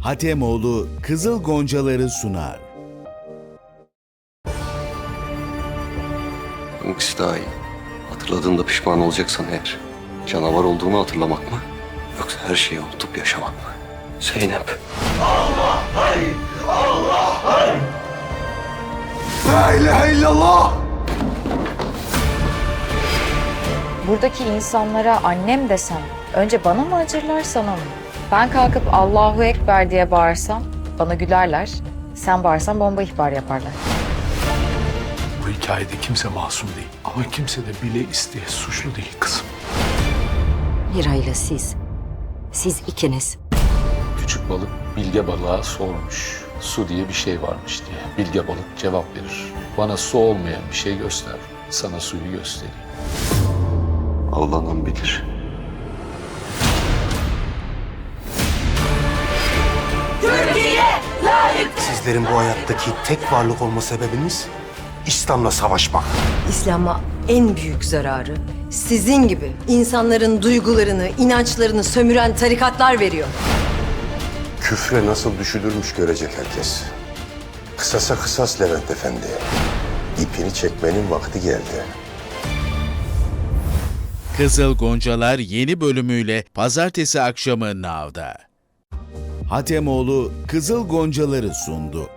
Hatemoğlu Kızıl Goncaları sunar. Hangisi daha iyi? Hatırladığında pişman olacaksan eğer. Canavar olduğunu hatırlamak mı? Yoksa her şeyi unutup yaşamak mı? Zeynep. La ilahe illallah. Buradaki insanlara annem desem önce bana mı acırlar sana mı? Ben kalkıp Allahu Ekber diye bağırsam bana gülerler. Sen bağırsan bomba ihbar yaparlar. Bu hikayede kimse masum değil. Ama kimse de bile isteye suçlu değil kızım. Mira ile siz. Siz ikiniz. Küçük balık bilge balığa sormuş. Su diye bir şey varmış diye. Bilge balık cevap verir. Bana su olmayan bir şey göster. Sana suyu göstereyim. Allah'ın bilir. Sizlerin bu hayattaki tek varlık olma sebebiniz İslam'la savaşmak. İslam'a en büyük zararı sizin gibi insanların duygularını, inançlarını sömüren tarikatlar veriyor. Küfre nasıl düşülürmüş görecek herkes. Kısasa kısas Levent Efendi. İpini çekmenin vakti geldi. Kızıl Goncalar yeni bölümüyle pazartesi akşamı Nav'da. Hatemoğlu Kızıl Goncaları sundu.